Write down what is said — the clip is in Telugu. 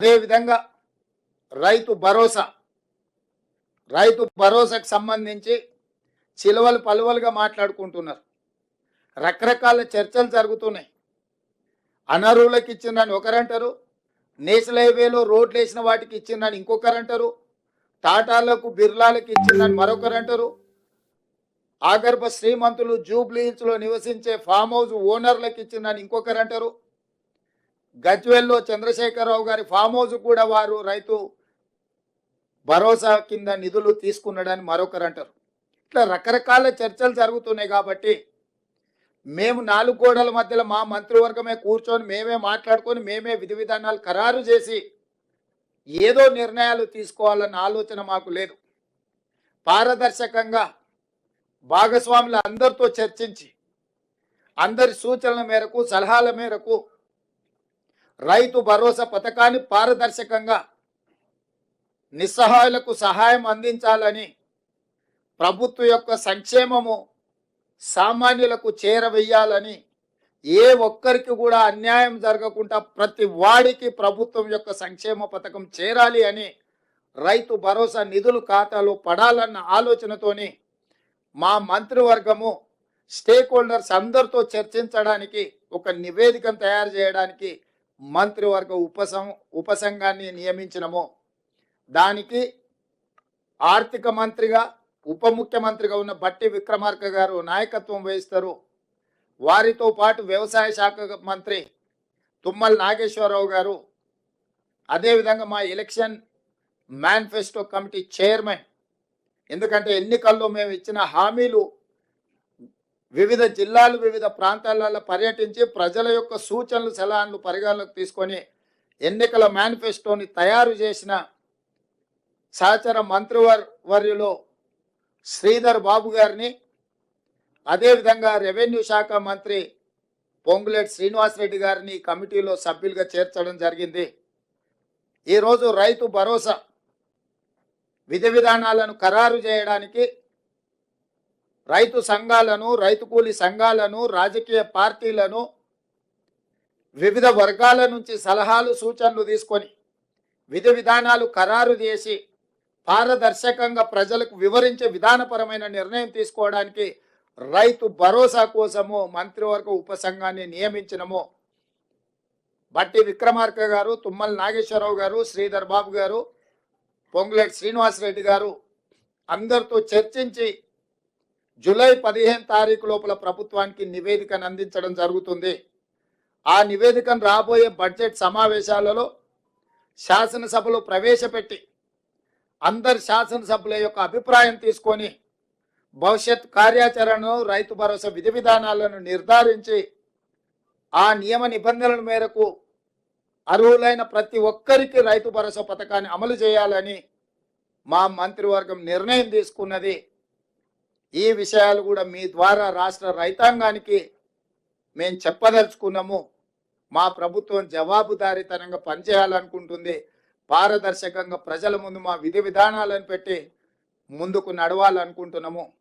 అదేవిధంగా రైతు భరోసా. రైతు భరోసాకు సంబంధించి చిలవలు పలువలుగా మాట్లాడుకుంటున్నారు. రకరకాల చర్చలు జరుగుతున్నాయి. అనర్హులకు ఇచ్చిందని ఒకరంటారు నేషనల్ హైవేలో రోడ్లు వేసిన వాటికి ఇచ్చిందని ఇంకొకరు అంటారు టాటాలకు బిర్లాలకు ఇచ్చిందని మరొకరు అంటారు ఆగర్భ శ్రీమంతులు జూబ్లీహిల్స్లో నివసించే ఫామ్ హౌస్ ఓనర్లకు ఇచ్చిందని ఇంకొకరు అంటారు గజ్వెల్లో చంద్రశేఖరరావు గారి ఫామ్ హౌస్ కూడా వారు రైతు భరోసా కింద నిధులు తీసుకున్నాడని మరొకరు అంటారు. ఇట్లా రకరకాల చర్చలు జరుగుతున్నాయి కాబట్టి మేము నాలుగు గోడల మధ్యలో మా మంత్రివర్గమే కూర్చొని మేమే మాట్లాడుకొని మేమే విధి విధానాలు ఖరారు చేసి ఏదో నిర్ణయాలు తీసుకోవాలన్న ఆలోచన మాకు లేదు. పారదర్శకంగా భాగస్వాముల అందరితో చర్చించి అందరి సూచనల మేరకు సలహాల మేరకు రైతు భరోసా పథకాన్ని పారదర్శకంగా నిస్సహాయులకు సహాయం అందించాలని ప్రభుత్వం యొక్క సంక్షేమము సామాన్యులకు చేరవేయాలని ఏ ఒక్కరికి కూడా అన్యాయం జరగకుండా ప్రతి వాడికి ప్రభుత్వం యొక్క సంక్షేమ పథకం చేరాలి అని రైతు భరోసా నిధులు ఖాతాలో పడాలన్న ఆలోచనతోని మా మంత్రివర్గము స్టేక్ హోల్డర్స్ అందరితో చర్చించడానికి ఒక నివేదికను తయారు చేయడానికి మంత్రివర్గ ఉపసం ఉపసంఘాన్ని నియమించినము. దానికి ఆర్థిక మంత్రిగా ఉప ముఖ్యమంత్రిగా ఉన్న బట్టి విక్రమార్క గారు నాయకత్వం వహిస్తారు. వారితో పాటు వ్యవసాయ శాఖ మంత్రి తుమ్మల నాగేశ్వరరావు గారు. అదేవిధంగా మా ఎలక్షన్ మేనిఫెస్టో కమిటీ చైర్మన్. ఎందుకంటే ఎన్నికల్లో మేము ఇచ్చిన హామీలు వివిధ జిల్లాలు వివిధ ప్రాంతాలలో పర్యటించి ప్రజల యొక్క సూచనలు సలహాలను పరిగణలోకి తీసుకొని ఎన్నికల మేనిఫెస్టోని తయారు చేసిన సహచర మంత్రివర్ వర్యులో శ్రీధర్ బాబు గారిని అదేవిధంగా రెవెన్యూ శాఖ మంత్రి పొంగులేటి శ్రీనివాసరెడ్డి గారిని కమిటీలో సభ్యులుగా చేర్చడం జరిగింది. ఈరోజు రైతు భరోసా విధి విధానాలను ఖరారు చేయడానికి రైతు సంఘాలను రైతు కూలి సంఘాలను రాజకీయ పార్టీలను వివిధ వర్గాల నుంచి సలహాలు సూచనలు తీసుకొని విధి విధానాలు ఖరారు చేసి పారదర్శకంగా ప్రజలకు వివరించే విధానపరమైన నిర్ణయం తీసుకోవడానికి రైతు భరోసా కోసము మంత్రివర్గ ఉపసంఘాన్ని నియమించినము బట్టి విక్రమార్క గారు తుమ్మల నాగేశ్వరరావు గారు శ్రీధర్ బాబు గారు పొంగులేటి శ్రీనివాసరెడ్డి గారు అందరితో చర్చించి జూలై పదిహేను తారీఖు లోపల ప్రభుత్వానికి నివేదికను అందించడం జరుగుతుంది. ఆ నివేదికను రాబోయే బడ్జెట్ సమావేశాలలో శాసనసభలో ప్రవేశపెట్టి అందరి శాసనసభ్యుల యొక్క అభిప్రాయం తీసుకొని భవిష్యత్ కార్యాచరణను రైతు భరోసా విధి విధానాలను నిర్ధారించి ఆ నియమ నిబంధనల మేరకు అర్హులైన ప్రతి ఒక్కరికి రైతు భరోసా పథకాన్ని అమలు చేయాలని మా మంత్రివర్గం నిర్ణయం తీసుకున్నది. ఈ విషయాలు కూడా మీ ద్వారా రాష్ట్ర రైతాంగానికి మేము చెప్పదలుచుకున్నాము. మా ప్రభుత్వం జవాబుదారీతనంగా పనిచేయాలనుకుంటుంది. పారదర్శకంగా ప్రజల ముందు మా విధి విధానాలను పెట్టి ముందుకు నడవాలనుకుంటున్నాము.